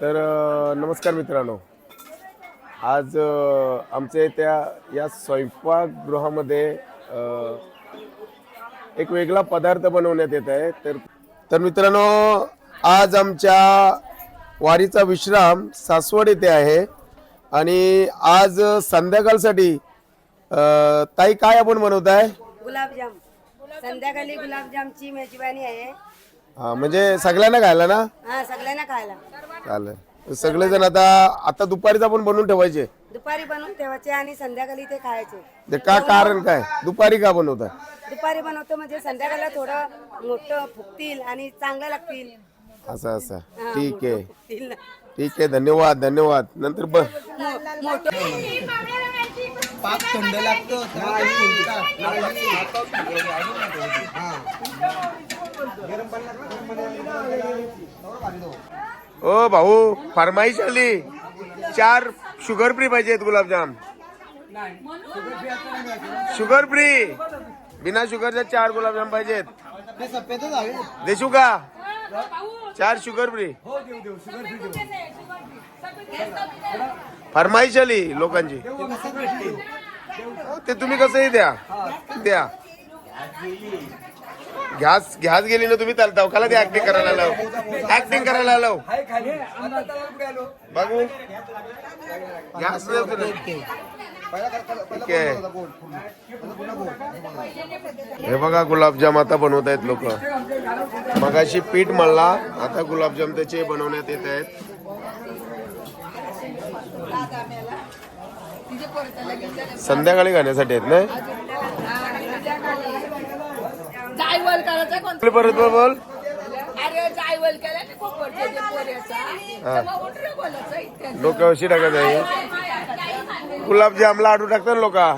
तर नमस्कार मित्रांनो. आज आमच्या त्या या स्वयंपाकगृहामध्ये एक वेगळा पदार्थ बनवण्यात येत आहे. तर तर मित्रांनो आज आमच्या वारीचा विश्राम सासवड येथे आहे. आणि आज संध्याकाळसाठी ताई काय आपण बनवत आहे गुलाबजाम. संध्याकाळी गुलाबजामची मेजबानी आहे. हा, म्हणजे सगळ्यांना खायला ना? हा सगळ्यांना खायला. चालेल. सगळेजण आता आता दुपारीच आपण बनवून ठेवायचे. दुपारी बनवून ठेवायचे आणि संध्याकाळी ते खायचे. ते का कारण काय? दुपारी का बनवता? दुपारी बनवतो म्हणजे संध्याकाळला थोडं मोठं फुगतील आणि चांगलं लागतील. असं असं. हा, ठीक मोठं आहे. फुगतील. ठीक आहे धन्यवाद धन्यवाद. नंतर ब मो- मोठं पाक थंड लागतो तुम्ही फुलता. ओ भाऊ फरमाईश आली. चार शुगर फ्री पाहिजेत गुलाबजाम. शुगर फ्री बिना शुगरच्या चार गुलाबजाम पाहिजेत. देशू का चार शुगर फ्री फरमाईश आली लोकांची. ते तुम्ही कसंही द्या. द्या. घ्यास घ्यास गेली ना तुम्ही चालता काला ते ऍक्टिंग करायला लाव. ऍक्टिंग करायला लाव. बघू. घ्यास. ठीक आहे. हे बघा गुलाबजाम आता बनवत आहेत लोक. मगाशी पीठ मळला आता गुलाबजाम त्याचे बनवण्यात येत आहेत. संध्याकाळी खाण्यासाठी आहेत ना? जायवल करायचा परत बोल बोल. अरे जायवल केला ना कोपरच्या जे पोऱ्याचा. तेव्हा उठलं बोलायचं इतकं. डोक्यावरशी टाकत आहे. गुलाबजाम लाडू टाकतात लोक. ना?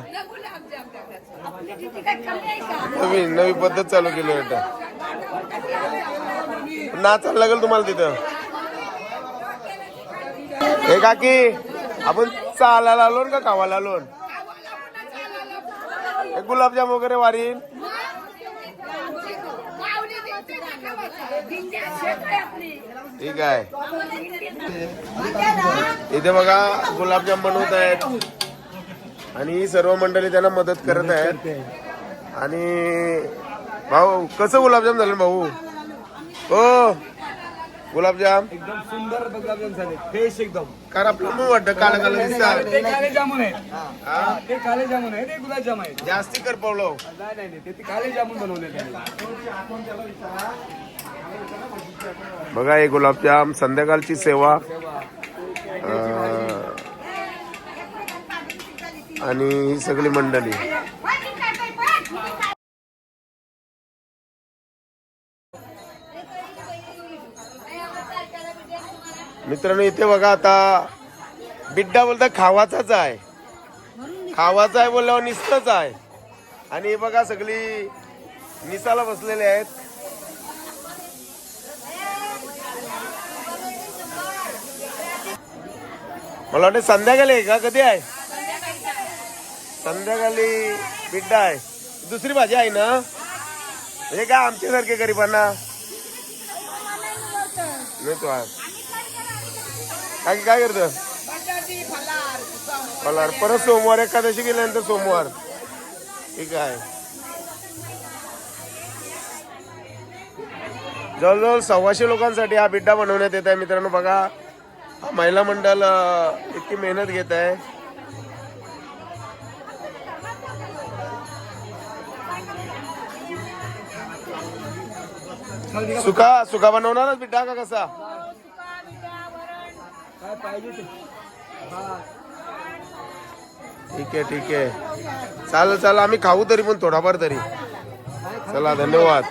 नवीन नवी पद्धत चालू केली आता नाचायला लागेल तुम्हाला तिथं. हे काकी आपण चालायला आलो का खावायला आलो? गुलाबजाम वगैरे वारीन. ठीक आहे. इथे बघा गुलाबजाम बनवत आहेत. आणि सर्व मंडळी त्यांना मदत करत आहेत. आणि भाऊ कसं गुलाबजाम झालं भाऊ? हो. गुलाबजाम. एकदम सुंदर गुलाबजाम झाले. फ्रेश एकदम. कार आपलं मग वाटतं दिसतात ते काले जामुन आहे हा? ते काले जामुन आहे ते गुलाबजाम आहे जास्ती कर पावलो. नाही नाही ते काले जामुन बनवले बघा हे गुलाबजाम संध्याकाळची सेवा आणि ही सगळी मंडळी. मित्रांनो इथे बघा आता बिड्डा बोलता खावाचाच आहे. खावाचा आहे बोलल्यावर निसतच आहे. आणि बघा सगळी निसाला बसलेले आहेत. मला वाटतं संध्याकाळी आहे का? कधी आहे? संध्याकाळी बिड्डा आहे. दुसरी भाजी आहे ना? म्हणजे काय आमच्यासारखे गरिबांना? नाही तो काय काय करतं? फलार, परत सोमवार एकादशी गेल्यानंतर सोमवार. ठीक आहे. जवळजवळ सव्वाशे लोकांसाठी हा बिड्डा बनवण्यात येत आहे मित्रांनो. बघा. महिला मंडळ इतकी मेहनत घेत आहे. सुका सुका बनवणारच बिटा का कसा? ठीक आहे ठीक आहे. चालेल चालेल. आम्ही खाऊ तरी पण थोडाफार तरी. चला धन्यवाद.